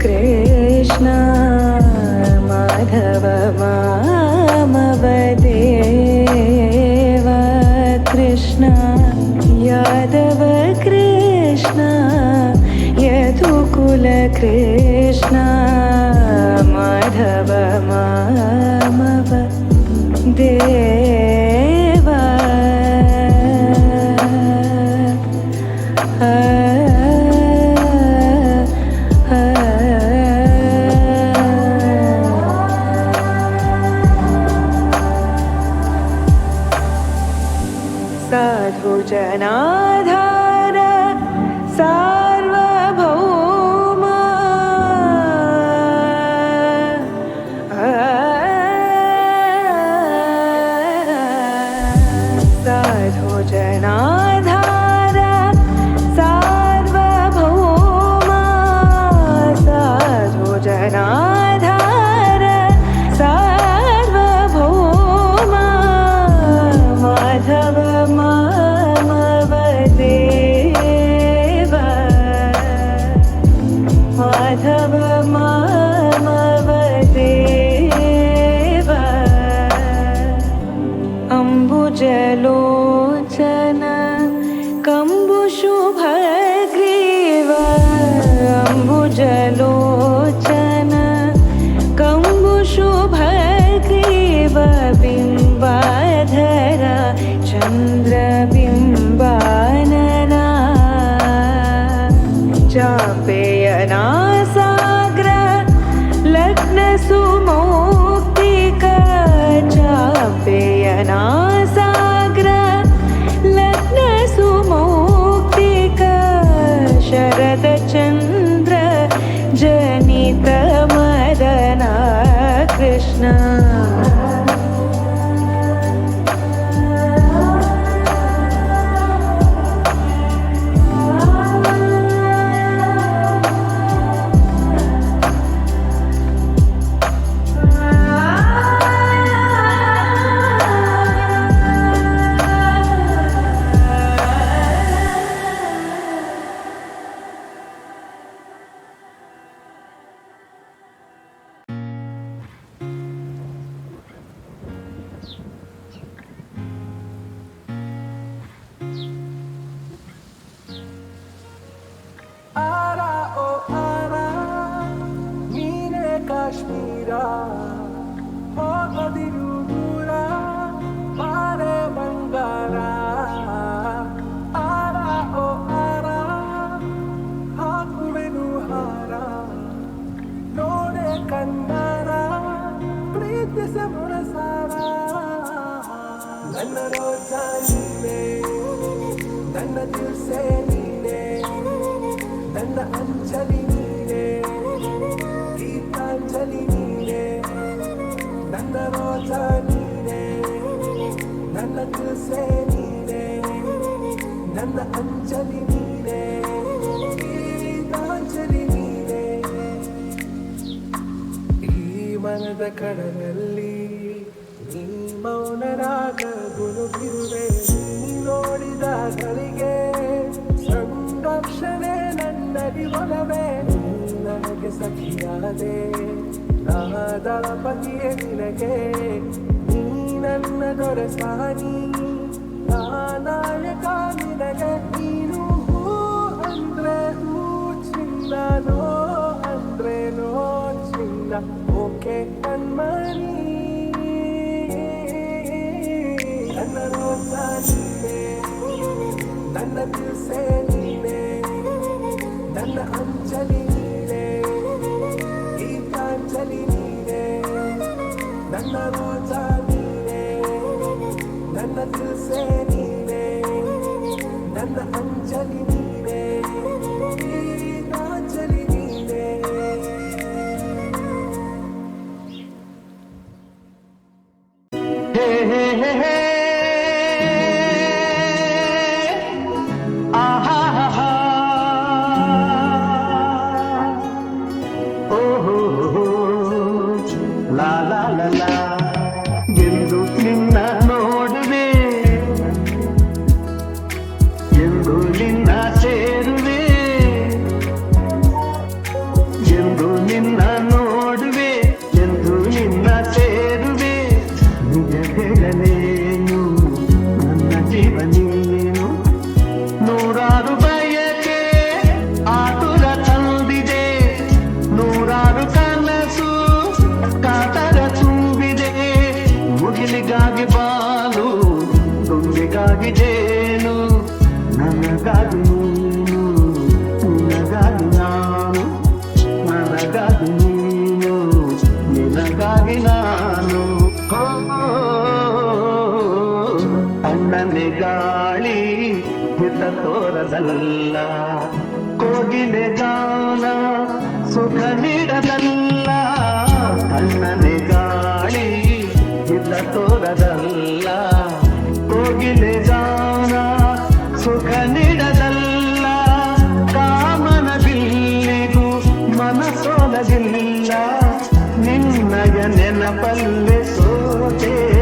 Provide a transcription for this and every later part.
यदुकुलकृष्ण Madhav मामवदेव Krishna Yadav Krishna यदुकुलकृष्ण Madhav God. ಗುನುಗಿರುವೆ ನೀ ನೋಡಿದ ಗಳಿಗೆ ಸಂರಕ್ಷಣೆ ನನ್ನಡಿ ಒಲವೇ ನನಗೆ ಸಖಿಯಾದೆ. ನಾದಳ ಪತಿಯೇ ನಿನಗೆ. ನೀ ನನ್ನ ದೊರೆಸಾನಿ ನಾಯಕ ನಿನಗೆ ನೀನು ಅಂದ್ರೆ ಹೂ ಚಿನ್ನನೋ ನನ್ನ ಅಂಜಲಿ ಅಣ್ಣನೆ ಗಾಳಿ ಹಿತ ತೋರದಲ್ಲ. ಕೋಗಿಲೆ ಗಾನ ಸುಖ ನೀಡದಲ್ಲ. ಅಣ್ಣನೆ ಗಾಳಿ ಹಿತ ತೋರದಲ್ಲ. ಕೋಗಿಲೆ ಗಾನ ಸುಖ ನೀಡದಲ್ಲ. ಕಾಮನ ಬಿಲ್ಲಿಗೂ ಮನಸೋಲದಿಲ್ಲ ನಿನ್ನಯ ನೆನಪಲ್ಲೆ ಸೋತೆ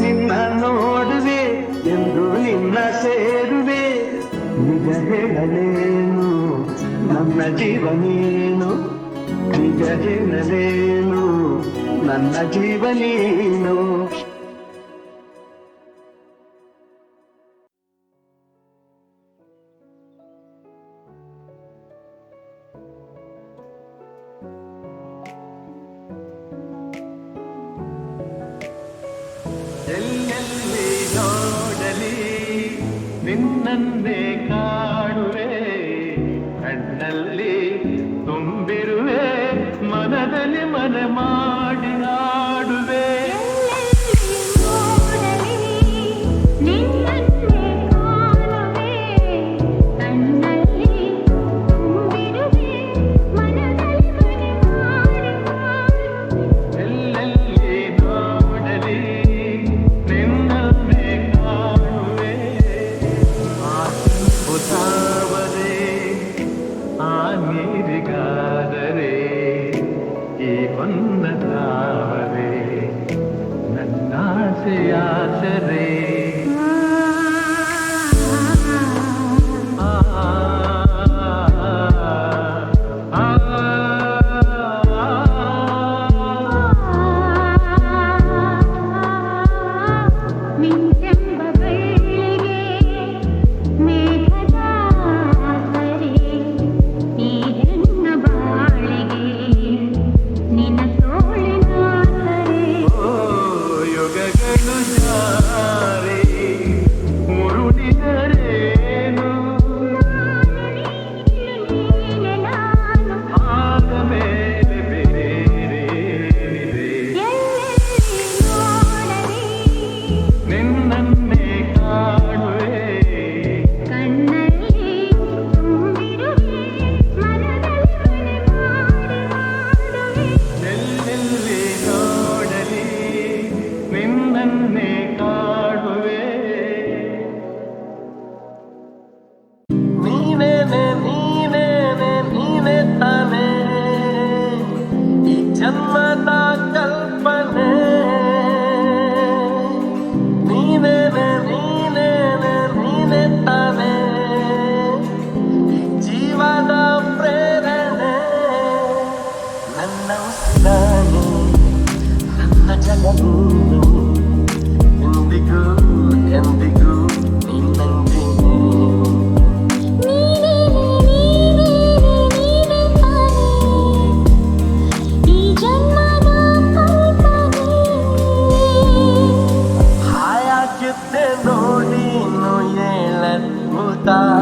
ನಿನ್ನ ನೋಡುವೆ ಎಂದು ನಿನ್ನ ಸೇರುವೆ ನಿಜ ಹೇಳಲೇನು? ನನ್ನ ಜೀವನೇನು? ನಿಜ ಹೇಳಲೇನು ನನ್ನ ಜೀವನೇನು? ನಿನ್ನಂದೇ ಕಾಣುವೆ ಕಣ್ಣಲ್ಲಿ 있다.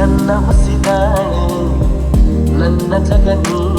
ನನ್ನ ಹೊಸಿದಾಳೆ ನನ್ನ ಜಗನೀ.